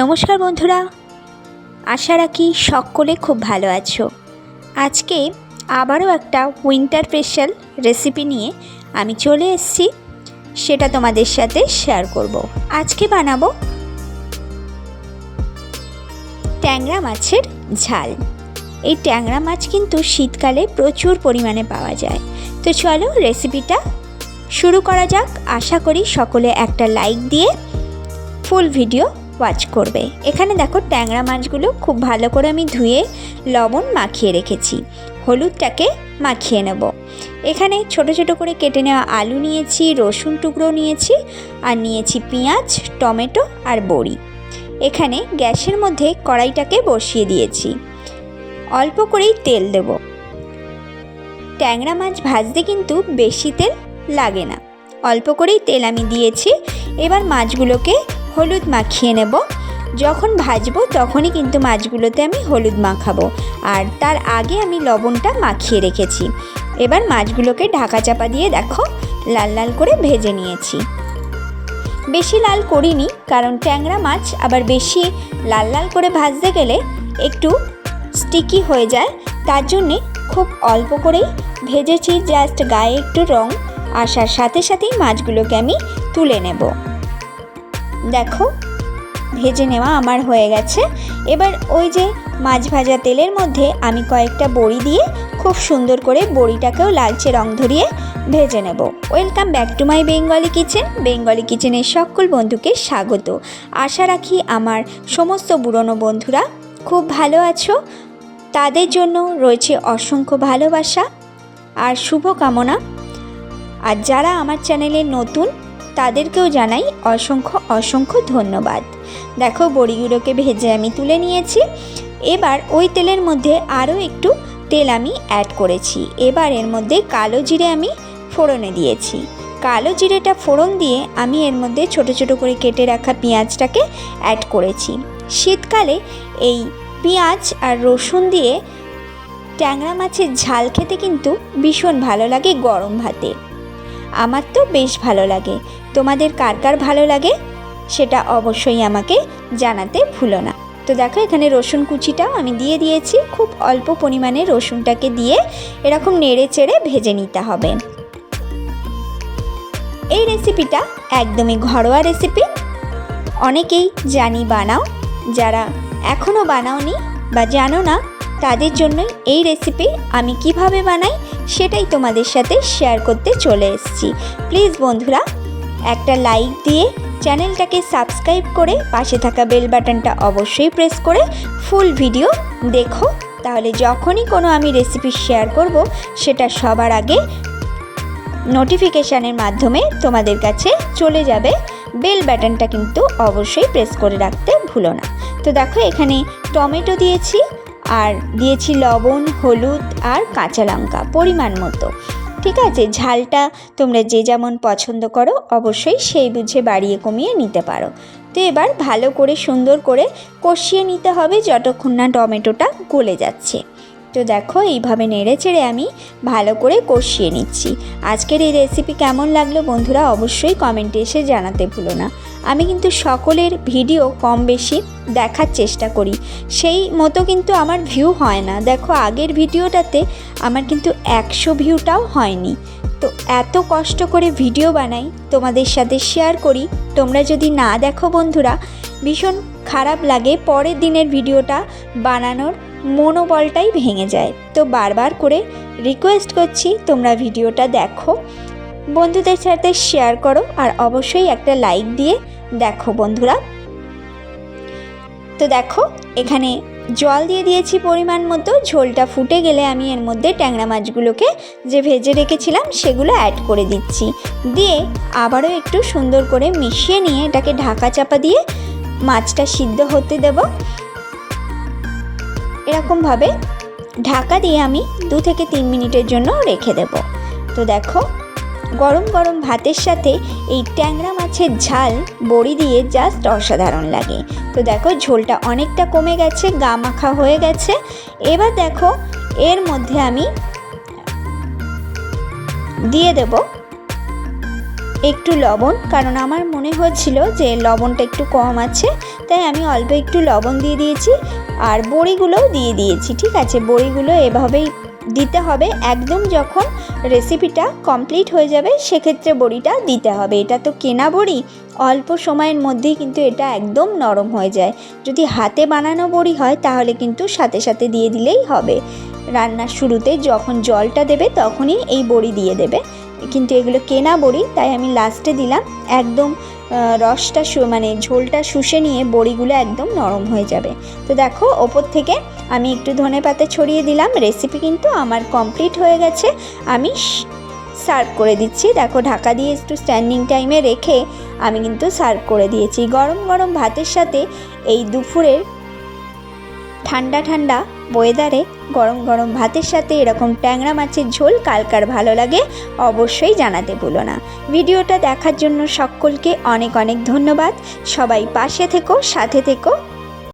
নমস্কার বন্ধুরা। আশা রাখি সকলে খুব ভালো আছো। আজকে আবারও একটা উইন্টার স্পেশাল রেসিপি নিয়ে আমি চলে এসেছি। সেটা তোমাদের সাথে শেয়ার করব। আজকে বানাবো ট্যাংরা মাছের ঝাল। এই ট্যাংরা মাছ কিন্তু শীতকালে প্রচুর পরিমাণে পাওয়া যায়। তো চলো রেসিপিটা শুরু করা যাক। আশা করি সকলে একটা লাইক দিয়ে ফুল ভিডিও ওয়াচ করবে। এখানে দেখো ট্যাংরা মাছগুলো খুব ভালো করে আমি ধুয়ে লবণ মাখিয়ে রেখেছি। হলুদটাকে মাখিয়ে নেব। এখানে ছোট ছোট করে কেটে নেওয়া আলু নিয়েছি, রসুন টুকরো নিয়েছি আর নিয়েছি পেঁয়াজ, টমেটো আর বড়ি। এখানে গ্যাসের মধ্যে কড়াইটাকে বসিয়ে দিয়েছি। অল্প করেই তেল দেব। ট্যাংরা মাছ ভাজতে কিন্তু বেশি তেল লাগে না। অল্প করেই তেল আমি দিয়েছি। এবার মাছগুলোকে হলুদ মাখিয়ে নেব। যখন ভাজবো তখনই কিন্তু মাছগুলোতে আমি হলুদ মাখাবো। আর তার আগে আমি লবণটা মাখিয়ে রেখেছি। এবার মাছগুলোকে ঢাকা চাপা দিয়ে দেখো, লাল লাল করে ভেজে নিয়েছি। বেশি লাল করিনি, কারণ ট্যাংরা মাছ আবার বেশি লাল লাল করে ভাজতে গেলে একটু স্টিকি হয়ে যায়। তার জন্যে খুব অল্প করেই ভেজেছি জাস্ট গায়ে একটু রং। আসার সাথে সাথেই মাছগুলোকে আমি তুলে নেব। দেখো, ভেজে নেওয়া আমার হয়ে গেছে। এবার ওই যে মাছ ভাজা তেলের মধ্যে আমি কয়েকটা বড়ি দিয়ে খুব সুন্দর করে বড়িটাকেও লালচে রং ধরিয়ে ভেজে নেব। Welcome back to my Bengali kitchen Bengali কিচেনের সকল বন্ধুকে স্বাগত। আশা রাখি আমার সমস্ত পুরনো বন্ধুরা খুব ভালো আছো। তাদের জন্য রয়েছে অসংখ্য ভালোবাসা আর শুভকামনা। আর যারা আমার চ্যানেলে নতুন তাদেরকেও জানাই অসংখ্য অসংখ্য ধন্যবাদ। দেখো, বড়িগুলোকে ভেজে আমি তুলে নিয়েছি। এবার ওই তেলের মধ্যে আরও একটু তেল আমি অ্যাড করেছি। এবার এর মধ্যে কালো জিরে আমি ফোড়নে দিয়েছি। কালো জিরেটা ফোড়ন দিয়ে আমি এর মধ্যে ছোট ছোট করে কেটে রাখা পেঁয়াজটাকে অ্যাড করেছি। শীতকালে এই পেঁয়াজ আর রসুন দিয়ে ট্যাংরা মাছের ঝাল খেতে কিন্তু ভীষণ ভালো লাগে গরম ভাতে। আমার তো বেশ ভালো লাগে। তোমাদের কার কার ভালো লাগে সেটা অবশ্যই আমাকে জানাতে ভুলো না। তো দেখো এখানে রসুন কুচিটাও আমি দিয়ে দিয়েছি। খুব অল্প পরিমাণে রসুনটাকে দিয়ে এরকম নেড়ে চেড়ে ভেজে নিতে হবে। এই রেসিপিটা একদমই ঘরোয়া রেসিপি। অনেকেই জানি বানাও, যারা এখনও বানাওনি বা জানো না, তাদের জন্যই এই রেসিপি আমি কীভাবে বানাই সেটাই তোমাদের সাথে শেয়ার করতে চলে এসেছি। প্লিজ বন্ধুরা একটা লাইক দিয়ে চ্যানেলটাকে সাবস্ক্রাইব করে পাশে থাকা বেল বাটনটা অবশ্যই প্রেস করে ফুল ভিডিও দেখো। তাহলে যখনই কোনো আমি রেসিপি শেয়ার করব, সেটা সবার আগে নোটিফিকেশানের মাধ্যমে তোমাদের কাছে চলে যাবে। বেল বাটনটা কিন্তু অবশ্যই প্রেস করে রাখতে ভুলো না। তো দেখো, এখানে টমেটো দিয়েছি, আর দিয়েছি লবণ, হলুদ আর কাঁচা লঙ্কা, পরিমাণ মতো। ঠিক আছে? ঝালটা তোমরা যে যেমন পছন্দ করো, অবশ্যই সেই বুঝে বাড়িয়ে কমিয়ে নিতে পারো। তো এবার ভালো করে সুন্দর করে কষিয়ে নিতে হবে যতক্ষণ না টমেটোটা গলে যাচ্ছে। তো দেখো, এইভাবে নেড়ে চেড়ে আমি ভালো করে কষিয়ে নিচ্ছি। আজকের এই রেসিপি কেমন লাগল বন্ধুরা অবশ্যই কমেন্টে এসে জানাতে ভুলো না। আমি কিন্তু সকলের ভিডিও কম বেশি দেখার চেষ্টা করি। সেই মতো কিন্তু আমার ভিউ হয় না। দেখো, আগের ভিডিওটাতে আমার কিন্তু একশো ভিউটাও হয়নি। তো এত কষ্ট করে ভিডিও বানাই, তোমাদের সাথে শেয়ার করি। তোমরা যদি না দেখো বন্ধুরা, ভীষণ খারাপ লাগে পরের দিনের ভিডিওটা বানানোর। মনোবলটাই ভেঙে যায়। তো বারবার করে রিকোয়েস্ট করছি, তোমরা ভিডিওটা দেখো, বন্ধুদের সাথে শেয়ার করো আর অবশ্যই একটা লাইক দিয়ে দেখো বন্ধুরা। তো দেখো, এখানে জল দিয়ে দিয়েছি পরিমাণ মতো, ঝোলটা ফুটে গেলে আমি এর মধ্যে ট্যাংরা মাছগুলোকে যে ভেজে রেখেছিলাম সেগুলো অ্যাড করে দিচ্ছি। দিয়ে আবারও একটু সুন্দর করে মিশিয়ে নিয়ে এটাকে ঢাকা চাপা দিয়ে মাছটা সিদ্ধ হতে দেব। এরকমভাবে ঢাকা দিয়ে আমি দু থেকে তিন মিনিটের জন্য রেখে দেব। তো দেখো, গরম গরম ভাতের সাথে এই ট্যাংরা মাছের ঝাল বড়ি দিয়ে জাস্ট অসাধারণ লাগে। তো দেখো, ঝোলটা অনেকটা কমে গেছে, গা মাখা হয়ে গেছে। এবার দেখো, এর মধ্যে আমি দিয়ে দেব একটু লবণ, কারণ আমার মনে হচ্ছিল যে লবণটা একটু কম আছে, তাই আমি অল্প একটু লবণ দিয়ে দিয়েছি। আর বড়িগুলোও দিয়ে দিয়েছি, ঠিক আছে? বড়িগুলো এভাবেই দিতে হবে। একদম যখন রেসিপিটা কমপ্লিট হয়ে যাবে, সেক্ষেত্রে বড়িটা দিতে হবে। এটা তো কেনা বড়ি, অল্প সময়ের মধ্যেই কিন্তু এটা একদম নরম হয়ে যায়। যদি হাতে বানানো বড়ি হয়, তাহলে কিন্তু সাথে সাথে দিয়ে দিলেই হবে। রান্নার শুরুতে যখন জলটা দেবে, তখনই এই বড়ি দিয়ে দেবে। কিন্তু এগুলো কেনা বড়ি, তাই আমি লাস্টে দিলাম। একদম রসটা মানে ঝোলটা শুষে নিয়ে বড়িগুলো একদম নরম হয়ে যাবে। তো দেখো, ওপর থেকে আমি একটু ধনে পাতা ছড়িয়ে দিলাম। রেসিপি কিন্তু আমার কমপ্লিট হয়ে গেছে। আমি সার্ভ করে দিচ্ছি। দেখো, ঢাকা দিয়ে একটু স্ট্যান্ডিং টাইমে রেখে আমি কিন্তু সার্ভ করে দিয়েছি। গরম গরম ভাতের সাথে এই দুপুরের ঠান্ডা ঠান্ডা ওয়েদারে গরম গরম ভাতের সাথে এরকম ট্যাংরা মাছের ঝোল কালকার ভালো লাগে অবশ্যই জানাতে ভুলো না। ভিডিওটা দেখার জন্য সকলকে অনেক অনেক ধন্যবাদ। সবাই পাশে থেকো, সাথে থেকো।